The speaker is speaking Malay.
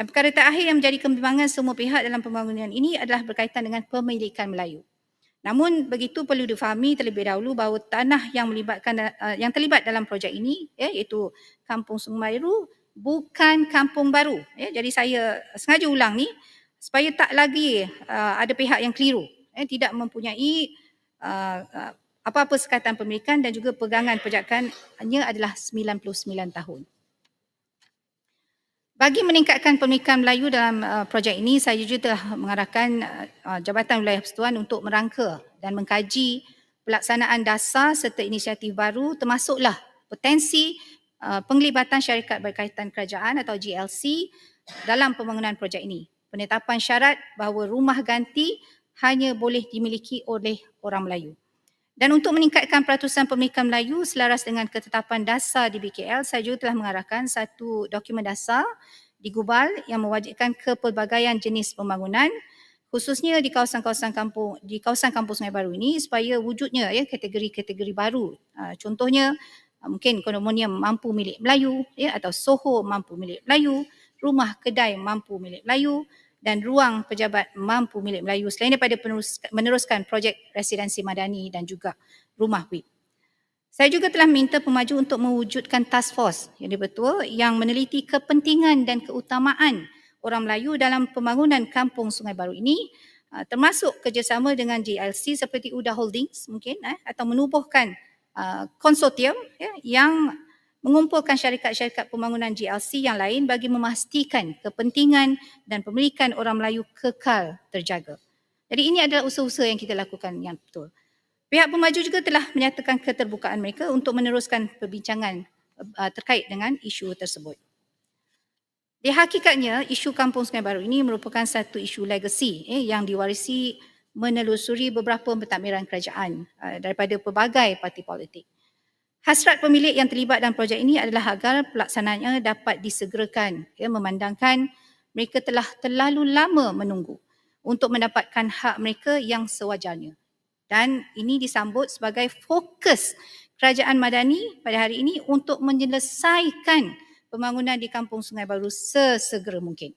Dan perkara terakhir yang menjadi kebimbangan semua pihak dalam pembangunan ini adalah berkaitan dengan pemilikan Melayu. Namun begitu perlu difahami terlebih dahulu bahawa tanah yang melibatkan uh, yang terlibat dalam projek ini ya, iaitu Kampung Sungai Baru bukan kampung baru. Ya. Jadi saya sengaja ulang ni supaya tak lagi uh, ada pihak yang keliru. Ya, tidak mempunyai uh, apa-apa sekatan pemilikan dan juga pegangan perjakan hanya adalah 99 tahun. Bagi meningkatkan pemilikan Melayu dalam uh, projek ini, saya juga telah mengarahkan uh, Jabatan Wilayah Persekutuan untuk merangka dan mengkaji pelaksanaan dasar serta inisiatif baru termasuklah potensi uh, penglibatan syarikat berkaitan kerajaan atau GLC dalam pembangunan projek ini. Penetapan syarat bahawa rumah ganti hanya boleh dimiliki oleh orang Melayu. Dan untuk meningkatkan peratusan pemilikan Melayu selaras dengan ketetapan dasar di BKL, saya juga telah mengarahkan satu dokumen dasar di Gubal yang mewajibkan kepelbagaian jenis pembangunan khususnya di kawasan-kawasan kampung di kawasan kampung Sungai Baru ini supaya wujudnya ya kategori-kategori baru. Uh, contohnya uh, mungkin kondominium mampu milik Melayu ya atau Soho mampu milik Melayu, rumah kedai mampu milik Melayu, dan ruang pejabat mampu milik Melayu selain daripada meneruskan projek residensi madani dan juga rumah WIP. Saya juga telah minta pemaju untuk mewujudkan task force yang betul yang meneliti kepentingan dan keutamaan orang Melayu dalam pembangunan kampung Sungai Baru ini uh, termasuk kerjasama dengan GLC seperti UDA Holdings mungkin eh, atau menubuhkan uh, konsortium ya, yang mengumpulkan syarikat-syarikat pembangunan GLC yang lain bagi memastikan kepentingan dan pemilikan orang Melayu kekal terjaga. Jadi ini adalah usaha-usaha yang kita lakukan yang betul. Pihak pemaju juga telah menyatakan keterbukaan mereka untuk meneruskan perbincangan uh, terkait dengan isu tersebut. Di hakikatnya, isu Kampung Sungai Baru ini merupakan satu isu legacy eh, yang diwarisi menelusuri beberapa pentadbiran kerajaan uh, daripada pelbagai parti politik. Hasrat pemilik yang terlibat dalam projek ini adalah agar pelaksanaannya dapat disegerakan ya, memandangkan mereka telah terlalu lama menunggu untuk mendapatkan hak mereka yang sewajarnya. Dan ini disambut sebagai fokus kerajaan Madani pada hari ini untuk menyelesaikan pembangunan di Kampung Sungai Baru sesegera mungkin.